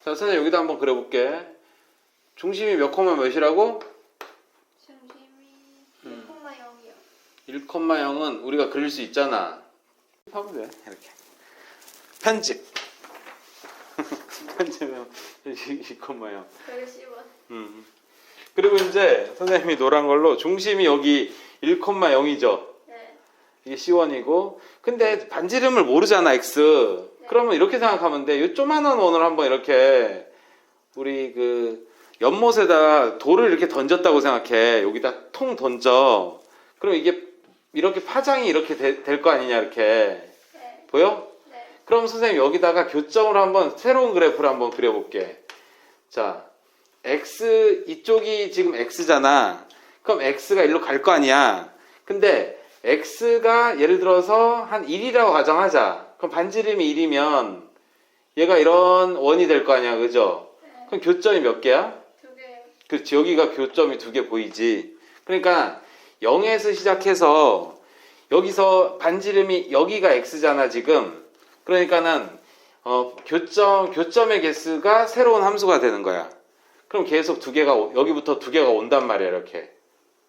자, 선생님 여기다 한번 그려볼게. 중심이 몇 콤마 몇이라고? 중심이 음. 1,0이요. 1,0은 우리가 그릴 수 있잖아. 하면 돼. 이렇게. 편집. 편집은 2,0. 되게 쉬워. 음. 그리고 이제 선생님이 노란 걸로 중심이 여기 1,0이죠. 네. 이게 C1이고. 근데 반지름을 모르잖아, X. 그러면 이렇게 생각하면 돼. 이 조만한 원을 한번 이렇게 우리 그 연못에다 돌을 이렇게 던졌다고 생각해. 여기다 통 던져. 그럼 이게 이렇게 파장이 이렇게 될 거 아니냐, 이렇게. 네. 보여? 네. 그럼 선생님 여기다가 교점으로 한번 새로운 그래프를 한번 그려볼게. 자, x 이쪽이 지금 x잖아. 그럼 x가 일로 갈 거 아니야. 근데 x가 예를 들어서 한 1이라고 가정하자. 그럼 반지름이 1이면 얘가 이런 원이 될 거 아니야, 그죠? 네. 그럼 교점이 몇 개야? 두 개요. 그렇지 여기가 교점이 두 개 보이지 그러니까 0에서 시작해서 여기서 반지름이 여기가 x잖아 지금 그러니까는 어, 교점 교점의 개수가 새로운 함수가 되는 거야 그럼 계속 두 개가 오- 여기부터 두 개가 온단 말이야 이렇게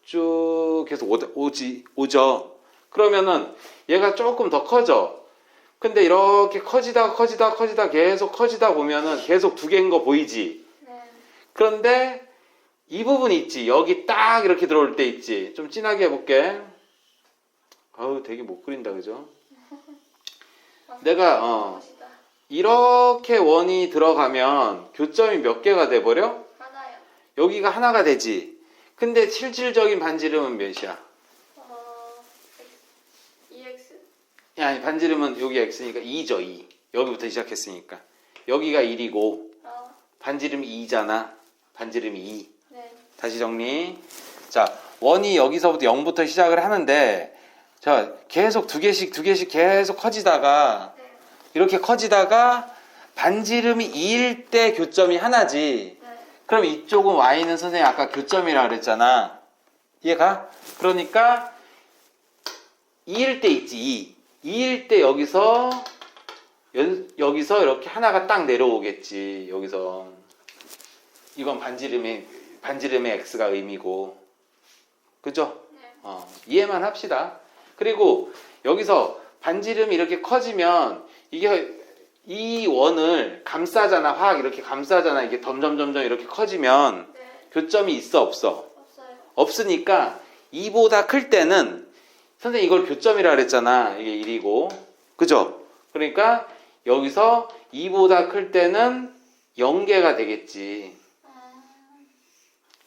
쭉 계속 오, 오지 오죠 그러면은 얘가 조금 더 커져 근데 이렇게 커지다 커지다 커지다 계속 커지다 보면은 계속 두 개인 거 보이지 네. 그런데 이 부분 있지. 여기 딱 이렇게 들어올 때 있지. 좀 진하게 해볼게. 아우, 되게 못 그린다, 그죠? 내가, 어. 이렇게 원이 들어가면 교점이 몇 개가 돼버려? 하나요. 여기가 하나가 되지. 근데 실질적인 반지름은 몇이야? 어, EX. 야, 아니, 반지름은 여기 x니까 2죠, 2. 여기부터 시작했으니까. 여기가 1이고, 어, 반지름이 2잖아. 반지름이 2. 네. 다시 정리. 자, 원이 여기서부터 0부터 시작을 하는데, 자, 계속 두 개씩, 두 개씩 계속 커지다가, 네. 이렇게 커지다가, 반지름이 2일 때 교점이 하나지. 네. 그럼 이쪽은 y는 선생님 아까 교점이라 그랬잖아. 이해가? 그러니까, 2일 때 있지, 2. 2일 때 여기서, 연- 여기서 이렇게 하나가 딱 내려오겠지, 여기서. 이건 반지름의, 반지름의 x가 의미고. 그죠? 네. 어, 이해만 합시다. 그리고 여기서 반지름이 이렇게 커지면 이게 이 원을 감싸잖아. 화학 이렇게 감싸잖아. 이게 점점 점점 이렇게 커지면 네. 교점이 있어 없어? 없어요. 없으니까 2보다 클 때는 선생님 이걸 교점이라 그랬잖아. 이게 1이고. 그죠? 그러니까 여기서 2보다 클 때는 0개가 되겠지. 어,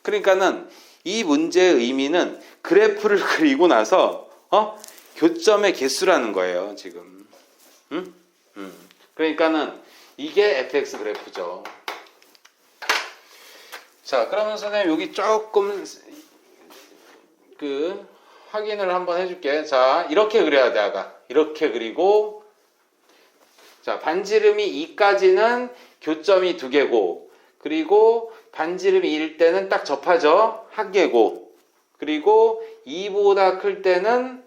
그러니까는 이 문제의 의미는 그래프를 그리고 나서 어? 교점의 개수라는 거예요, 지금. 응? 음. 그러니까는 이게 fx 그래프죠. 자, 그러면 선생님 여기 조금 그 확인을 한번 해줄게. 자, 이렇게 그려야 돼, 아가. 이렇게 그리고 자, 반지름이 2까지는 교점이 두 개고 그리고 반지름이 1일 때는 딱 접하죠. 한 개고. 그리고 2보다 클 때는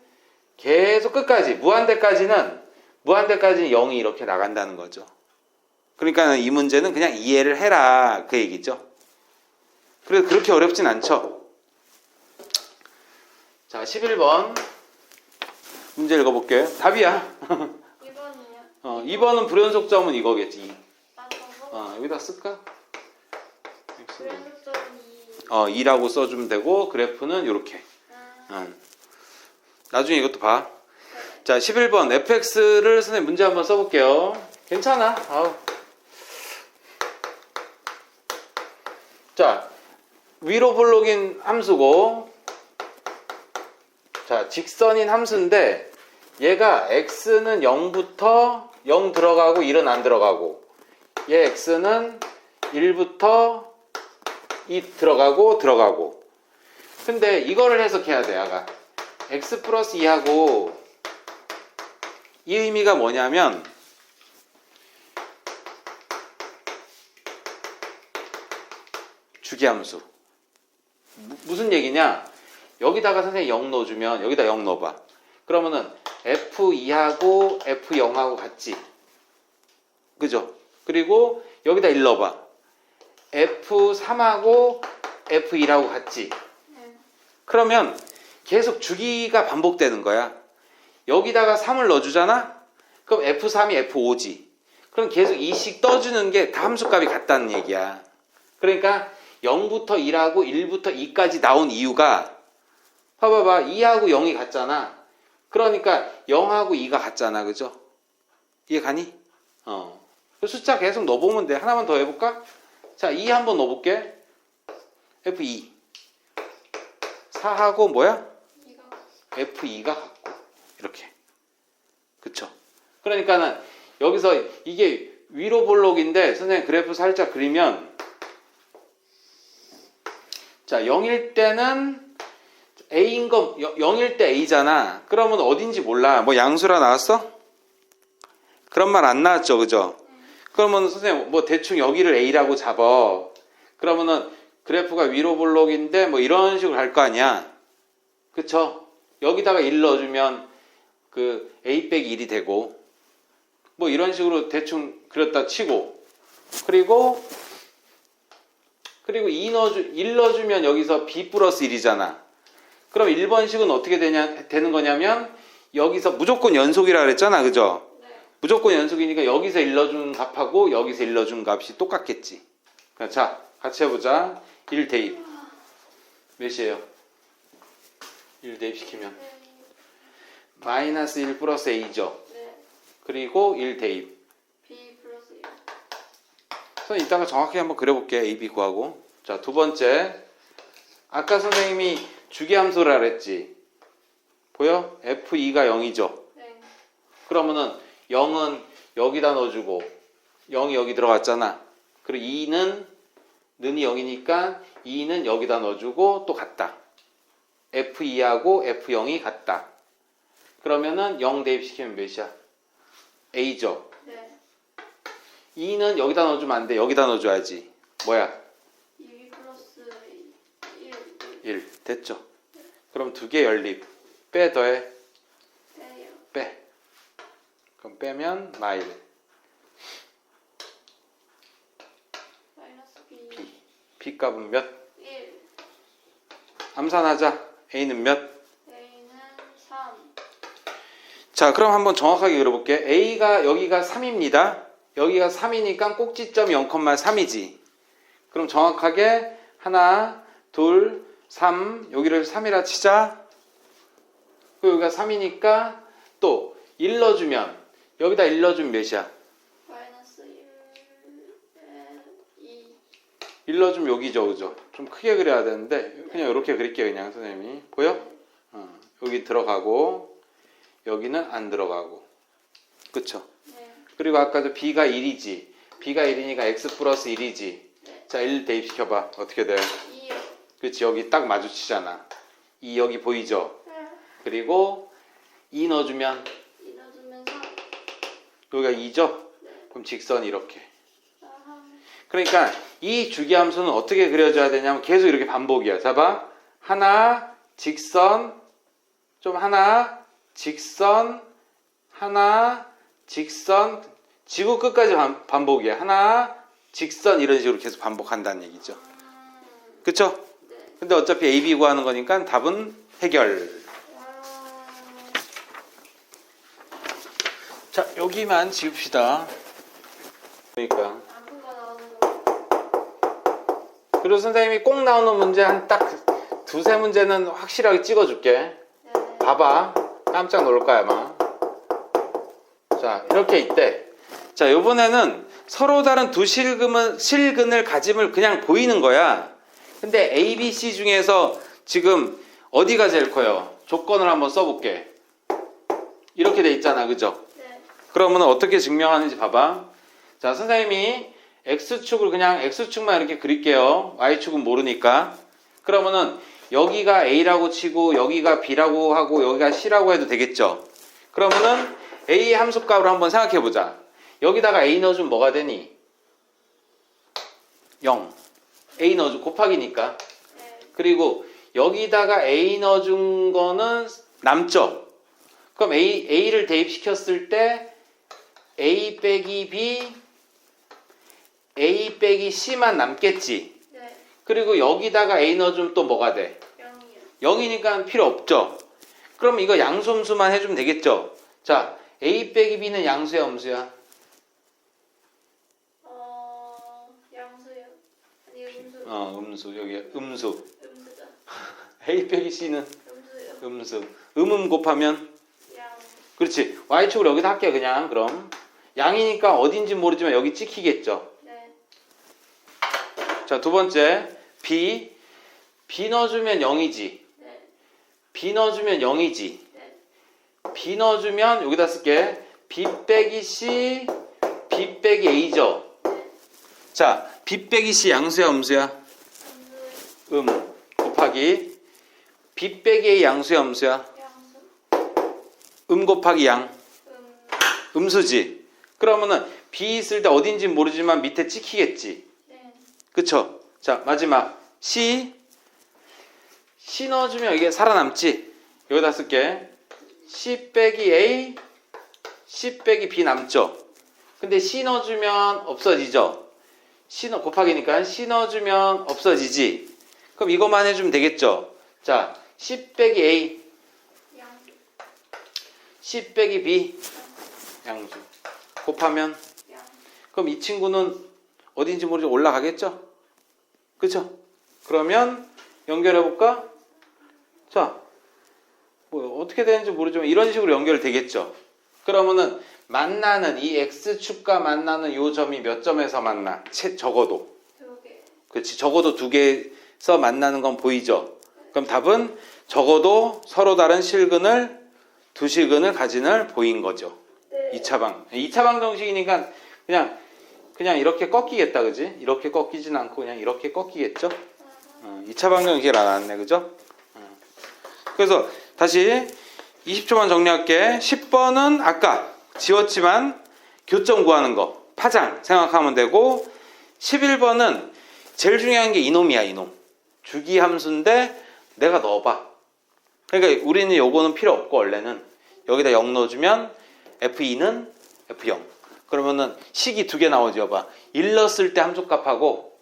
계속 끝까지, 무한대까지는, 무한대까지는 0이 이렇게 나간다는 거죠. 그러니까 이 문제는 그냥 이해를 해라. 그 얘기죠. 그래서 그렇게 어렵진 않죠. 자, 11번. 문제 읽어볼게요. 답이야. 2번이요. 어, 2번은 불연속점은 이거겠지. 아. 어, 여기다 쓸까? 불연속점이 어, 2라고 써주면 되고 그래프는 이렇게. 아, 나중에 이것도 봐. 자, 11번 fx를 선생님 문제 한번 써볼게요. 괜찮아. 아우. 자, 위로 블록인 함수고, 자, 직선인 함수인데, 얘가 x는 0부터 0 들어가고 1은 안 들어가고, 얘 x는 1부터 2 들어가고 들어가고. 근데 이거를 해석해야 돼, 아가. x 플러스 2하고 이 의미가 뭐냐면 주기함수 무- 무슨 얘기냐 여기다가 선생님 0 넣어주면 여기다 0 넣어봐 그러면은 f2하고 f0하고 같지 그죠 그리고 여기다 1 넣어봐. F3하고 F2라고 같지? 네. 그러면 계속 주기가 반복되는 거야. 여기다가 3을 넣어주잖아? 그럼 F3이 F5지. 그럼 계속 2씩 떠주는 게 다 함수값이 같다는 얘기야. 그러니까 0부터 1하고 1부터 2까지 나온 이유가 봐봐봐. 2하고 0이 같잖아. 그러니까 0하고 2가 같잖아. 그죠? 이해 가니? 어. 그 숫자 계속 넣어보면 돼. 하나만 더 해볼까? 자, 2 한번 넣어볼게. F2. 4하고 뭐야? 이거 F2가 같고 이렇게 그쵸 그러니까는 여기서 이게 위로 볼록인데 선생님 그래프 살짝 그리면 자 0일 때는 A인 거 0일 때 A잖아 그러면 어딘지 몰라 뭐 양수라 나왔어? 그런 말 안 나왔죠 그죠? 그러면 선생님 뭐 대충 여기를 A라고 잡어 그러면은 그래프가 위로 볼록인데 뭐 이런 식으로 갈 거 아니야 그쵸? 여기다가 1 넣어주면 그 A 빼기 1이 되고 뭐 이런 식으로 대충 그렸다 치고 그리고 그리고 2 넣어주 1 넣어주면 여기서 B 플러스 1이잖아. 그럼 1번식은 어떻게 되냐 되는 거냐면 여기서 무조건 연속이라 그랬잖아. 그죠? 네. 무조건 연속이니까 여기서 1 넣어준 값하고 여기서 1 넣어준 값이 똑같겠지. 자, 같이 해보자. 1 대입. 몇이에요? 1 대입시키면 네. 마이너스 1 플러스 a죠. 네. 그리고 1 대입. B 플러스 1. 그래서 이따가 정확히 한번 그려볼게. a, b 구하고. 자, 두 번째. 아까 선생님이 주기함수라 그랬지. 보여? f2가 0이죠. 네. 그러면은 0은 여기다 넣어주고 0이 여기 들어갔잖아. 그리고 2는 는이 0이니까 2는 여기다 넣어주고 또 같다. F2하고 F0이 같다. 그러면은 0 대입시키면 몇이야? A죠. 네. 2는 여기다 넣어주면 안 돼. 여기다 넣어줘야지. 뭐야? 2B 플러스 1. 1. 됐죠. 그럼 두 개 연립. 빼 더해. 빼. 그럼 빼면 마일. B. B 값은 몇? 1. 암산하자. A는 몇? A는 3. 자, 그럼 한번 정확하게 그려볼게. A가 여기가 3입니다. 여기가 3이니까 꼭지점이 0,3이지. 그럼 정확하게 하나, 둘, 3, 여기를 3이라 치자. 그리고 여기가 3이니까 또1 넣어주면 여기다 1 넣어주면 몇이야? 마이너스 1. 2. 1 넣어주면 여기죠, 그죠? 좀 크게 그려야 되는데 그냥 이렇게 그릴게요, 그냥 선생님이. 보여? 어, 여기 들어가고 여기는 안 들어가고. 그쵸? 네. 그리고 아까도 b가 1이지. b가 1이니까 x 플러스 1이지. 네. 자, 1 대입시켜봐. 어떻게 돼? 2요. 그렇지, 여기 딱 마주치잖아. 2 여기 보이죠? 네. 그리고 2 넣어주면 2 넣어주면 3. 여기가 2죠? 네. 그럼 직선 이렇게. 그러니까 이 주기 함수는 어떻게 그려져야 되냐면 계속 이렇게 반복이야. 잡아. 하나, 직선, 좀 하나, 직선, 하나, 직선, 지구 끝까지 반, 반복이야. 하나, 직선 이런 식으로 계속 반복한다는 얘기죠. 음. 그쵸? 네. 근데 어차피 A, B 구하는 거니까 답은 해결. 와. 자, 여기만 지웁시다. 그러니까. 그리고 선생님이 꼭 나오는 문제 한 딱 두세 문제는 확실하게 찍어줄게. 네. 봐봐. 깜짝 놀랄 거야, 아마. 자, 이렇게 있대. 자, 요번에는 서로 다른 두 실금은, 실근을 가짐을 그냥 보이는 거야. 근데 A, B, C 중에서 지금 어디가 제일 커요? 조건을 한번 써볼게. 이렇게 돼 있잖아, 그죠? 네. 그러면 어떻게 증명하는지 봐봐. 자, 선생님이 X축을 그냥 X축만 이렇게 그릴게요. Y축은 모르니까. 그러면은 여기가 A라고 치고 여기가 B라고 하고 여기가 C라고 해도 되겠죠. 그러면은 A 함수값으로 한번 생각해 보자. 여기다가 A 넣어주면 뭐가 되니? 0. A 넣어주 곱하기니까. 네. 그리고 여기다가 A 넣어준 거는 남죠. 그럼 A, A를 대입시켰을 때 A 빼기 B A 빼기 C만 남겠지. 네. 그리고 여기다가 A 넣어주면 또 뭐가 돼? 0이요. 0이니까 필요 없죠. 그럼 이거 양수음수만 해주면 되겠죠. 자, A 빼기 B는 양수야, 음수야? 어, 양수요. 아니, 음수. 어, 음수. 여기 음수. 빼기 C는 음수요. 음수. 음음 곱하면 양. 그렇지. Y축으로 여기다 할게요, 그냥. 그럼. 양이니까 어딘지 모르지만 여기 찍히겠죠. 네. 자, 두 번째. B. B 넣어주면 0이지. 네. B 넣어주면 0이지. 네. B 넣어주면 여기다 쓸게. B 빼기 C, B 빼기 A죠. 네. 자, B 빼기 C 양수야, 음수야? 음수. 음. 곱하기. B 빼기 A 양수야, 음수야? 음 곱하기 양. 음. 음수지. 그러면은 B 있을 때 어딘지 모르지만 밑에 찍히겠지. 네. 그쵸? 자, 마지막. C. C 넣어주면 이게 살아남지? 여기다 쓸게. C 빼기 A, C 빼기 B 남죠? 근데 C 넣어주면 없어지죠? 넣, 곱하기니까 C 넣어주면 없어지지? 그럼 이것만 해주면 되겠죠? 자, C 빼기 A, 양. C 빼기 B, 양수. 곱하면, 양. 그럼 이 친구는 어딘지 모르지 올라가겠죠? 그쵸? 그러면 연결해볼까? 자, 뭐 어떻게 되는지 모르지만 이런 식으로 연결되겠죠? 그러면은 만나는 이 X축과 만나는 요 점이 몇 점에서 만나? 채, 적어도. 두 개. 그렇지. 적어도 두 개에서 만나는 건 보이죠? 그럼 답은 적어도 서로 다른 실근을 두 실근을 가진을 보인 거죠. 네. 2차 방. 2차 방 정식이니까 그냥 그냥 이렇게 꺾이겠다, 그지? 이렇게 꺾이진 않고 그냥 이렇게 꺾이겠죠? 어, 2차 방 정식이 나왔네, 그죠? 어. 그래서 다시 20초만 정리할게. 10번은 아까 지웠지만 교점 구하는 거, 파장 생각하면 되고 11번은 제일 중요한 게 이놈이야, 이놈. 주기 함수인데 내가 넣어봐. 그러니까 우리는 요거는 필요 없고 원래는 여기다 0 넣어주면 F2는 F0. 그러면은 식이 두 개 나오죠. 봐. 1 넣었을 때 함수값하고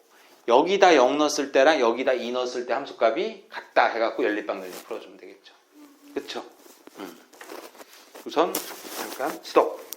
여기다 0 넣었을 때랑 여기다 2 넣었을 때 함수값이 같다 해갖고 연립방정식 풀어주면 되겠죠. 음. 우선 잠깐 스톱.